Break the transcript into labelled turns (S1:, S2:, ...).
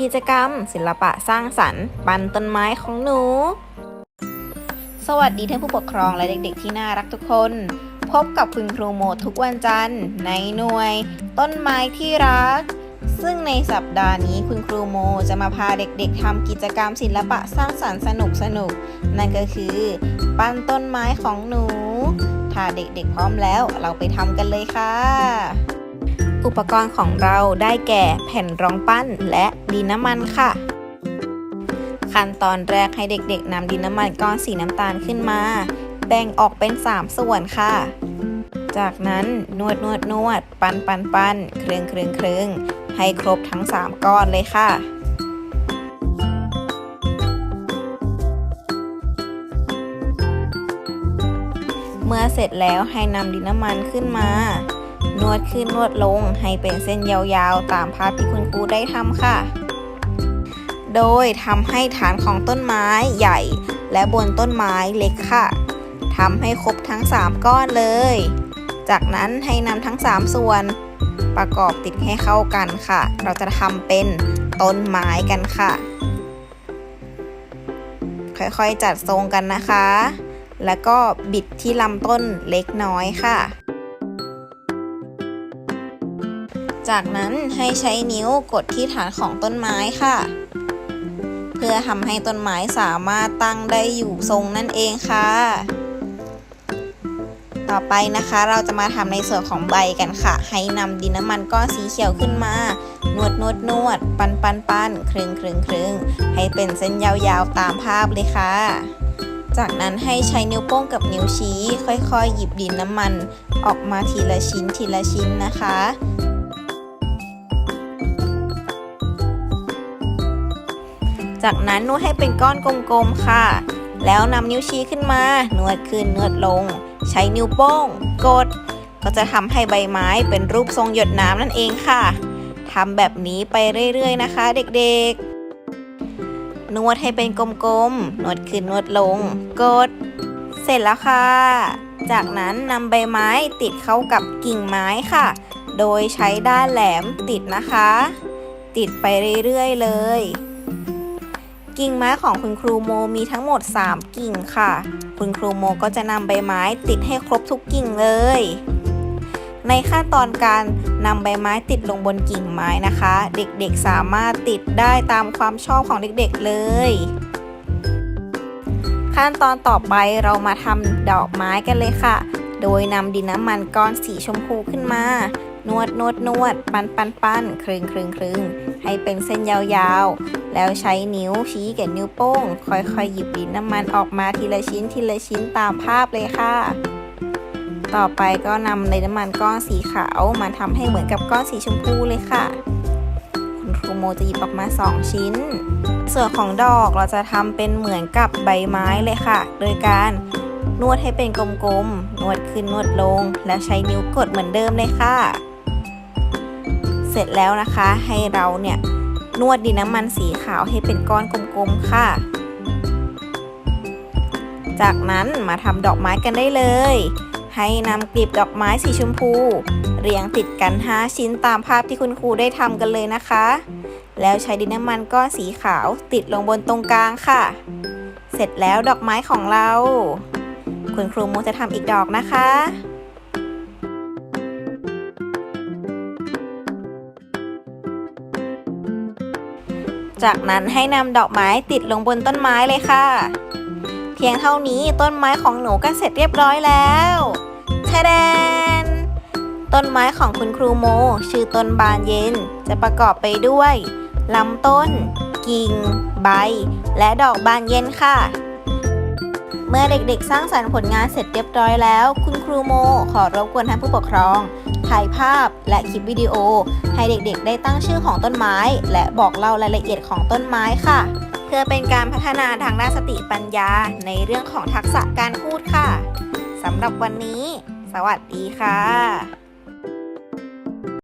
S1: กิจกรรม ศิลปะสร้างสรรค์ ปันต้นไม้ของหนู สวัสดีท่านผู้ปกครองและเด็กๆ ที่น่ารักทุกคน พบกับคุณครูโมทุกวันจันทร์ ในหน่วย ต้นไม้ที่รัก ซึ่งในสัปดาห์นี้คุณครูโมจะมาพาเด็กๆทำกิจกรรมศิลปะสร้างสรรค์สนุกๆนั่นก็คือ ปั้นต้นไม้ของหนู ถ้าเด็กๆพร้อมแล้วเราไปทำกันเลยค่ะ อุปกรณ์ของเราได้แก่แผ่นรองปั้นและดินน้ำมันค่ะ ขั้นตอนแรกให้เด็กๆนำดินน้ำมันก้อนสีน้ำตาลขึ้นมา แบ่งออกเป็น 3 ส่วนค่ะ จากนั้นนวดนวดนวดปั้นปั้นปั้นเครื่องเครื่องเครื่องให้ครบทั้ง 3 ก้อนเลยค่ะเมื่อเสร็จแล้วให้นำดินน้ำมันขึ้นมา นวดขึ้นนวดลงให้เป็นเส้นยาวๆ ตามภาพที่คุณครูได้ทำค่ะ โดยทำให้ฐานของต้นไม้ใหญ่ และบนต้นไม้เล็กค่ะทำให้ครบทั้ง 3 ก้อนเลย จากนั้นให้นำทั้ง 3 ส่วนประกอบติดให้เข้ากันค่ะ เราจะทำเป็นต้นไม้กันค่ะ ค่อยๆจัดทรงกันนะคะ แล้วก็บิดที่ลำต้นเล็กน้อยค่ะ จากนั้นให้ใช้นิ้วกดที่ฐานของต้นไม้ค่ะ เพื่อทำให้ต้นไม้สามารถตั้งได้อยู่ทรงนั่นเองค่ะ ต่อไปนะคะเราจะมาทำในส่วนของใบกันค่ะ ให้นำดินน้ำมันก้อนสีเขียวขึ้นมานวดนวดนวดปันปันปันครึงครึงครึงให้เป็นเส้นยาวๆตามภาพเลยค่ะจากนั้นให้ใช้นิ้วโป้งกับนิ้วชี้ ค่อยๆ หยิบดินน้ำมันออกมาทีละชิ้นทีละชิ้นนะคะ จากนั้นนวดให้เป็นก้อนกลมๆค่ะ แล้วนำนิ้วชี้ขึ้นมา นวดขึ้นนวดลง ใช้นิ้วโป้ง กด ก็จะทำให้ใบไม้เป็นรูปทรงหยดน้ำนั่นเองค่ะทำแบบนี้ไปเรื่อยๆนะคะ เด็กๆ นวดให้เป็นกลมๆ นวดขึ้นนวดลง กด เสร็จแล้วค่ะ จากนั้นนำใบไม้ติดเข้ากับกิ่งไม้ค่ะ โดยใช้ด้านแหลมติดนะคะ ติดไปเรื่อยๆเลย กิ่งไม้ของคุณครูโมมีทั้งหมด 3 กิ่งค่ะ คุณครูโมก็จะนำใบไม้ติดให้ครบทุกกิ่งเลย ในขั้นตอนการนำใบไม้ติดลงบนกิ่งไม้นะคะ เด็กๆสามารถติดได้ตามความชอบของเด็กๆเลย ขั้นตอนต่อไปเรามาทำดอกไม้กันเลยค่ะ โดยนำดินน้ำมันก้อนสีชมพูขึ้นมานวดนวดนวด ปันปันปันครึงครึงครึงให้เป็นเส้นยาว แล้วใช้นิ้วชี้กับนิ้วโป้ง ค่อยๆหยิบดินน้ำมันออกมาทีละชิ้นทีละชิ้นตามภาพเลยค่ะ ต่อไปก็นำในน้ำมันก้อนสีขาวมาทำให้เหมือนกับก้อนสีชมพูเลยค่ะ คุณครูโมจะหยิบออกมา 2 ชิ้น ส่วนของดอกเราจะทำเป็นเหมือนกับใบไม้เลยค่ะ โดยการนวดให้เป็นกลมๆ นวดขึ้นนวดลง แล้วใช้นิ้วกดเหมือนเดิมเลยค่ะ เสร็จแล้วนะคะให้เราเนี่ย นวดดินน้ำมันสีขาวให้เป็นก้อนกลมๆค่ะ จากนั้นมาทำดอกไม้กันได้เลย ให้นำกลีบดอกไม้สีชมพู เรียงติดกัน 5 ชิ้นตามภาพที่คุณครูได้ทำกันเลยนะคะ แล้วใช้ดินน้ำมันก้อนสีขาวติดลงบนตรงกลางค่ะ เสร็จแล้วดอกไม้ของเรา คุณครูโมจะทำอีกดอกนะคะ จากนั้นให้นำดอกไม้ติดลงบนต้นไม้เลยค่ะ เพียงเท่านี้ต้นไม้ของหนูก็เสร็จเรียบร้อยแล้วทะแดน ต้นไม้ของคุณครูโม ชื่อต้นบานเย็นจะประกอบไปด้วยลำต้น กิ่ง ใบ และดอกบานเย็นค่ะ เมื่อเด็กๆ สร้างสรรค์ผลงานเสร็จเรียบร้อยแล้ว คุณครูโม ขอรบกวนท่านผู้ปกครอง ถ่ายภาพและคลิปวิดีโอ ให้เด็กๆ ได้ตั้งชื่อของต้นไม้ และบอกเล่ารายละเอียดของต้นไม้ค่ะ เพื่อเป็นการพัฒนาทางด้านสติปัญญาในเรื่องของทักษะการพูดค่ะสำหรับวันนี้ สวัสดีค่ะ